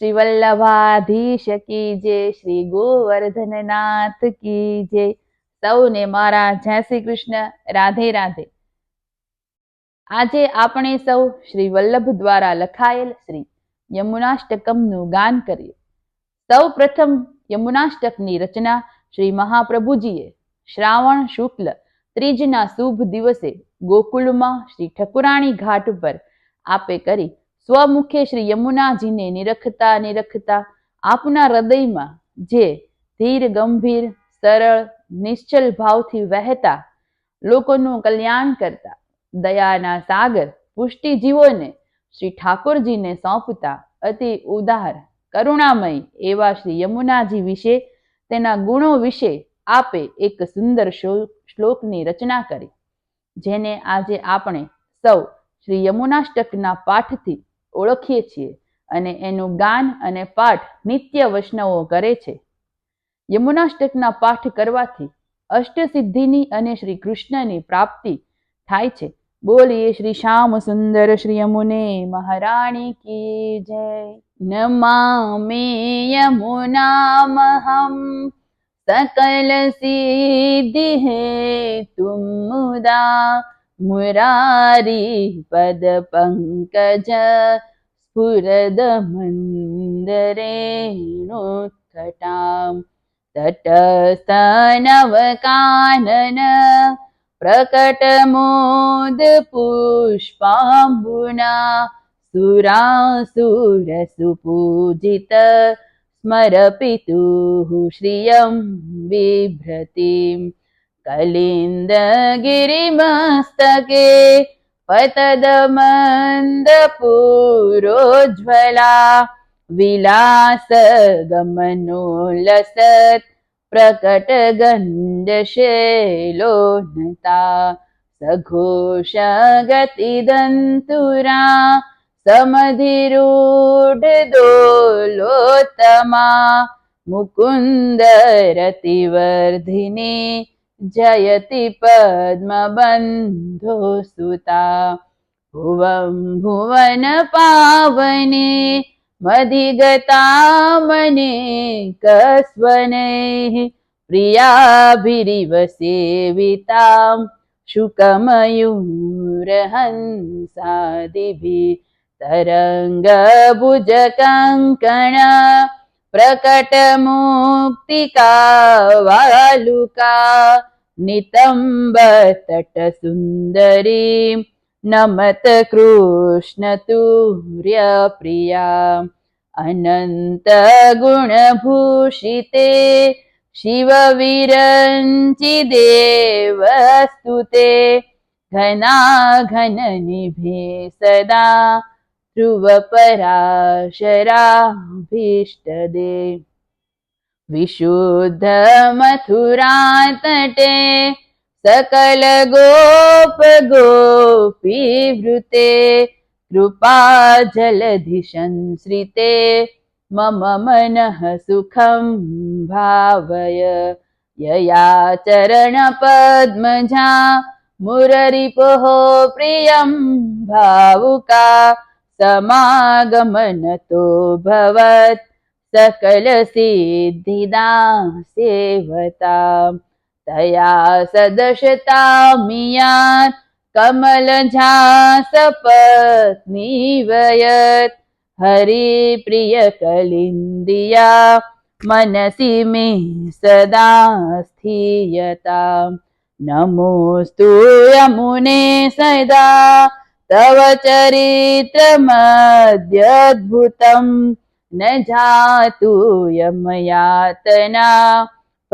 શ્રી વલ્લભાધીશ કી જય, શ્રી ગોવર્ધનનાથ કી જય. સૌને મારા જય શ્રી કૃષ્ણ, રાધે રાધે. આજે આપણે સૌ શ્રી વલ્લભ દ્વારા લખાયેલ શ્રી યમુનાષ્ટકમનું ગાન કરીએ. સૌ પ્રથમ યમુનાષ્ટકની રચના શ્રી મહાપ્રભુજીએ. શ્રાવણ શુક્લ ત્રીજના શુભ દિવસે ગોકુળમાં શ્રી ઠકુરાણી ઘાટ પર આપે કરી સ્વમુખે શ્રી યમુનાજીને નિરખતા નિરખતા આપના હૃદયમાં જે ધીર, ગંભીર, સરળ, નિશ્ચલ ભાવથી વહેતા લોકોનું કલ્યાણ કરતા દયાના સાગર પુષ્ટિ જીવોને શ્રી ઠાકોરજીને સોંપતા અતિ ઉદાર, કરુણામય એવા શ્રી યમુનાજી વિશે તેના ગુણો વિશે આપે એક સુંદર શ્લોકની રચના કરી, જેને આજે આપણે સૌ શ્રી યમુનાષ્ટકના પાઠથી ઓળખીએ છીએ અને એનું ગાન અને પાઠ નિત્ય વૈષ્ણવો કરે છે યમુનાષ્ટકના પાઠ કરવાથી અષ્ટસિદ્ધિની અને શ્રી કૃષ્ણની પ્રાપ્તિ થાય છે બોલીએ શ્રી શ્યામ સુંદર શ્રી યમુને મહારાણી કી જય નમામે યમુનામહમ सकल सिद्धि है तुम मुदा मुरारी पद पंकज स्फुरद मन्दरेणुत्कटां तटस्तनवकानन प्रकटमोदपुष्पाम्बुना सुरासुरसुपूजित स्मरपितुः श्रियं बिभ्रतिं कलिन्दगिरिमस्तके पतदमन्दपुरोज्ज्वला विलासगमनोल्लसत् प्रकटगण्डशेलोन्नता सघोषगतिदन्तुरा समधिरूढदोलोत्तमा मुकुन्दरतिवर्धिनी जयति पद्मबन्धो सुता भुवं भुवन पावने मधिगतामने कसवनैः प्रियाभिरिव सेवितां शुकमयूरहंसादिभिः। तरङ्गभुजकङ्कण नितम्ब नितम्बतटसुन्दरीं नमत कृष्णतुर्यप्रिया अनन्तगुणभूषिते शिवविरञ्चिदेवस्तुते घनाघननिभे सदा ध्रुवपराशराभीष्टदे। विशुद्धमथुरातटे सकलगोपगोपीवृते कृपाजलधिशंश्रिते मम मनः सुखं भावय। यया चरणपद्मजा मुररिपोः प्रियं भावुका समागमनतो भवत् सकलसिद्धिदा सेवता। तया सदशतामियात् कमलझासपत्नीवयत् हरिप्रियकलिन्दिया मनसि मे सदा स्थीयता। नमोऽस्तु यमुने सदा तव चरित्रमद्यद्भुतं न जातु यमयातना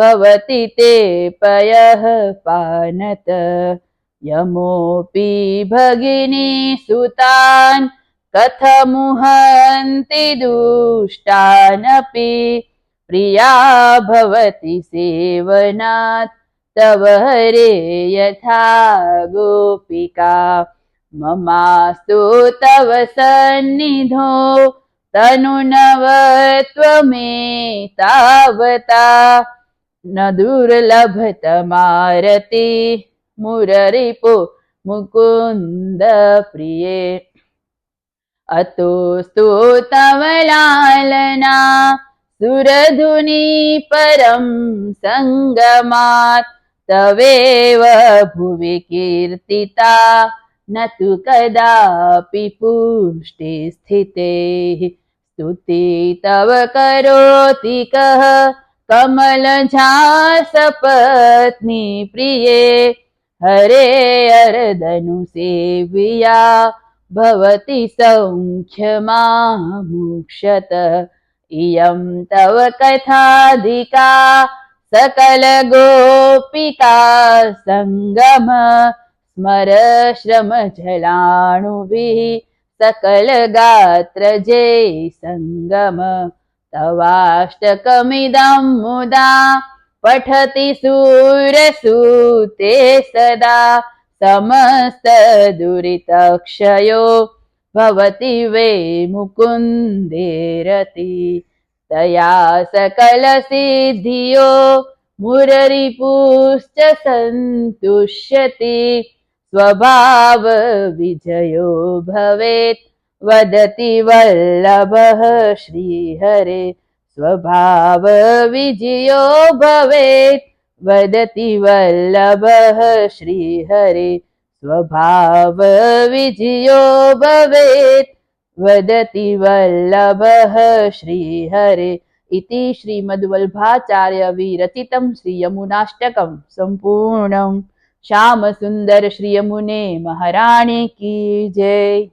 भवति ते पयः पानत। यमोऽपि भगिनी सुतान् कथमुहन्ति दुष्टानपि। प्रिया भवति सेवनात् तव हरे यथा गोपिका। ममास्तु तव सन्निधो तनुनवत्वमेतावता न दुर्लभतमारति मुररिपु मुकुन्द प्रिये तव लालना सुरधुनी परं सङ्गमात् तवेव भुवि कीर्तिता न तु कदापि पुष्टि स्थितेः। स्तुति तव करोति कः? कमलझासपत्नी प्रिये। हरे अरदनुसेव्या भवति सौख्यमामुक्षत इयं तव कथाधिका सकलगोपिका सङ्गम स्मर श्रमजलाणुभिः सकलगात्रजे सङ्गम तवाष्टकमिदं मुदा पठति सूरसूते सदा समस्तदुरितक्षयो भवति वे मुकुन्दे रति तया सकलसिद्धियो मुररिपुश्च सन्तुष्यति स्वभावविजयो भवेत्। वदति वल्लभः श्रीहरे स्वभावविजयो भवेत्। वदति वल्लभः श्रीहरे स्वभावविजयो भवेत्। वदति वल्लभः श्रीहरे, इति श्रीमद्वल्भाचार्यविरचितं श्रीयमुनाष्टकं શ્યામ સુંદર શ્રી યમુને મહારાણી કી જય.